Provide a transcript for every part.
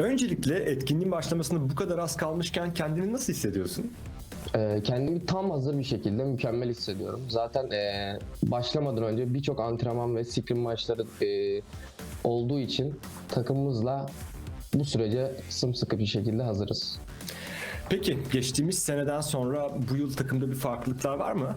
Öncelikle etkinliğin başlamasına bu kadar az kalmışken kendini nasıl hissediyorsun? Ee, kendimi tam hazır bir şekilde mükemmel hissediyorum. Zaten ee, başlamadan önce birçok antrenman ve scrim maçları ee, olduğu için takımımızla bu sürece sımsıkı bir şekilde hazırız. Peki geçtiğimiz seneden sonra bu yıl takımda bir farklılıklar var mı?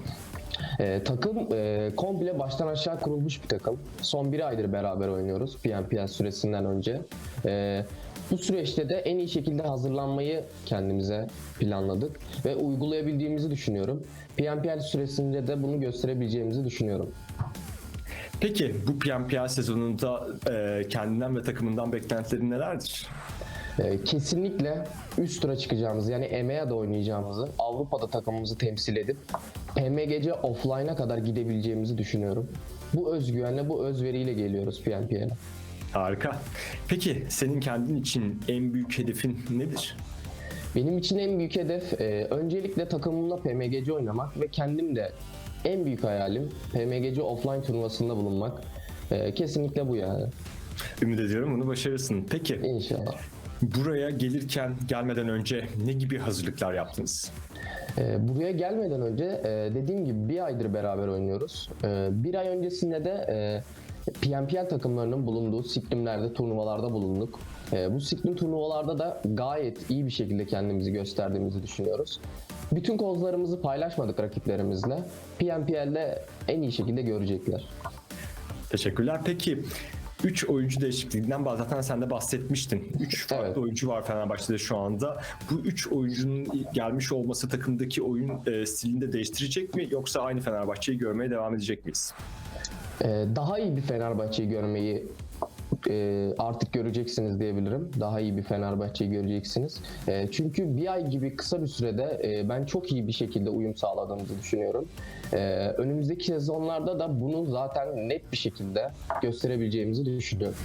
Ee, takım ee, komple baştan aşağı kurulmuş bir takım. Son bir aydır beraber oynuyoruz PNPL süresinden önce. Ee, bu süreçte de en iyi şekilde hazırlanmayı kendimize planladık ve uygulayabildiğimizi düşünüyorum. PNPL süresinde de bunu gösterebileceğimizi düşünüyorum. Peki bu PNPL sezonunda e, kendinden ve takımından beklentilerin nelerdir? Ee, kesinlikle üst tura çıkacağımızı yani EMEA'da oynayacağımızı, Avrupa'da takımımızı temsil edip PMGC offline'a kadar gidebileceğimizi düşünüyorum. Bu özgüvenle, bu özveriyle geliyoruz PNPL'e. Harika. Peki senin kendin için en büyük hedefin nedir? Benim için en büyük hedef e, öncelikle takımımla PMGC oynamak ve kendim de en büyük hayalim PMGC offline turnuvasında bulunmak. E, kesinlikle bu yani. Ümit ediyorum bunu başarırsın. Peki İnşallah. Buraya gelirken gelmeden önce ne gibi hazırlıklar yaptınız? E, buraya gelmeden önce e, dediğim gibi bir aydır beraber oynuyoruz. E, bir ay öncesinde de e, PNPL takımlarının bulunduğu siklimlerde, turnuvalarda bulunduk. E, bu siklim turnuvalarda da gayet iyi bir şekilde kendimizi gösterdiğimizi düşünüyoruz. Bütün kozlarımızı paylaşmadık rakiplerimizle. PNPL'de en iyi şekilde görecekler. Teşekkürler. Peki 3 oyuncu değişikliğinden zaten sen de bahsetmiştin. 3 farklı Evet. oyuncu var Fenerbahçe'de şu anda. Bu 3 oyuncunun gelmiş olması takımdaki oyun e, stilini de değiştirecek mi yoksa aynı Fenerbahçe'yi görmeye devam edecek miyiz? Ee, daha iyi bir Fenerbahçe'yi görmeyi e, artık göreceksiniz diyebilirim. Daha iyi bir Fenerbahçe'yi göreceksiniz. E, çünkü bir ay gibi kısa bir sürede e, ben çok iyi bir şekilde uyum sağladığımızı düşünüyorum. E, önümüzdeki sezonlarda da bunu zaten net bir şekilde gösterebileceğimizi düşünüyorum.